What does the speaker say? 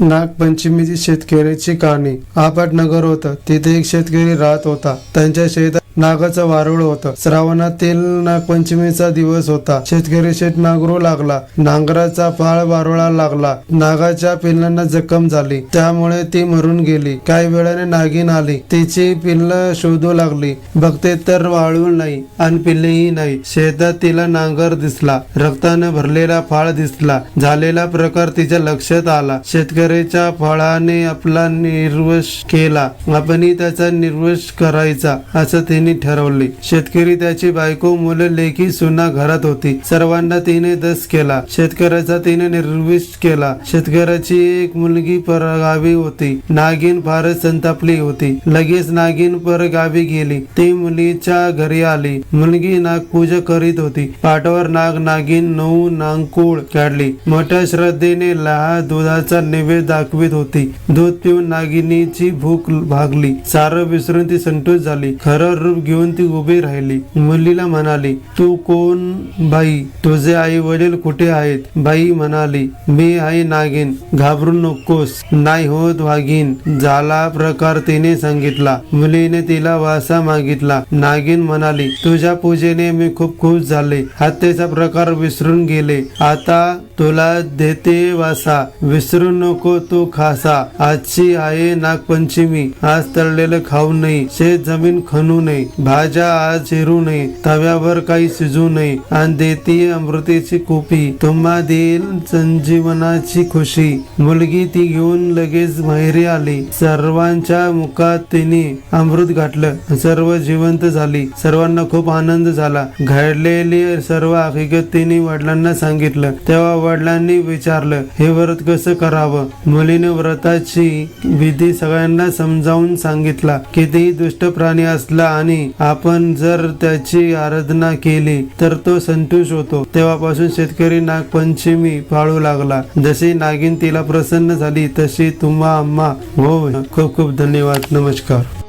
नागपंचमीची शेतकऱ्याची कहाणी आपट नगर होतं. तिथे एक शेतकरी राहत होता. त्यांच्या शेतात नागाचं वारुळ होतं. श्रावणातील नागपंचमीचा दिवस होता. शेतकरी शेत नांगरू लागला. नांगराचा फाळ वारुळा लागला. नागाच्या पिल्लांना जखम झाली. त्यामुळे ती मरून गेली. काही वेळाने नागिन आली. तिची पिल्ल शोधू लागली. बघते तर वाळूळ नाही आणि पिल्लेही नाही. शेतात तिला नांगर दिसला. रक्ताने भरलेला फाळ दिसला. झालेला प्रकार तिच्या लक्षात आला. शेतकऱ्याच्या फळाने आपला निर्वश केला. आपणही त्याचा निर्वश करायचा असं तिने ठरवले. शेतकरी त्याची बायको मुलं लेखी सुना घरात होती. सर्वांना तिने दस केला. शेतकऱ्याचा तिने निर्विष्ट केला. शेतकऱ्याची एक मुलगी परगावी होती. नागिन फारच संतापली होती. लगेच नागिन परगावी गेली. ती मुलीच्या घरी आली. मुलगी नागपूजा करीत होती. पाटावर नाग नागिन नऊ नांगकुळ काढली. मोठ्या श्रद्धेने लहा दुधाचा नैवेद्य दाखवित होती. दूध पिऊन नागिनीची भूक भागली. सारं विसरून ती संतोष झाली. खरं स्वरूप घेऊन ती उभी राहिली. मुलीला म्हणाली तू कोण बाई? तुझे आई वडील कुठे आहेत? बाई म्हणाली मी आहे नागिन. घाबरू नकोस. नाही होत वाघीन झाला प्रकार तिने सांगितला. मुलीने तिला वासा मागितला. नागिन म्हणाली तुझ्या पूजेने मी खूप खुश झाले. हत्येचा प्रकार विसरून गेले. आता तुला देते वासा. विसरू नको तू खासा. आजची आहे नागपंचमी. आज तळलेलं खाऊ नये. शेत जमीन खणू नये. भाज्या आज चिरू नये. तव्यावर काही शिजू नये. आणि देती अमृतेची कुपी. तुम्हा देईल संजीवनाची खुशी. मुलगी ती घेऊन लगेच माहेरी आली. सर्वांच्या मुखात तिने अमृत घातलं. सर्व जिवंत झाली. सर्वांना खूप आनंद झाला. घडलेली सर्व हकीकत तिने वडिलांना सांगितलं. तेव्हा वडिलांनी विचारलं हे व्रत कसं करावं? मुलीने व्रताची विधी सगळ्यांना समजावून सांगितला कितीही दुष्ट प्राणी असला आणि आपण जर त्याची आराधना केली तर तो संतोष होतो. तेव्हापासून शेतकरी नागपंचमी पाळू लागला. जशी नागिन तिला प्रसन्न झाली तशी तुम्हा आम्हा हो खूप खूप धन्यवाद. नमस्कार.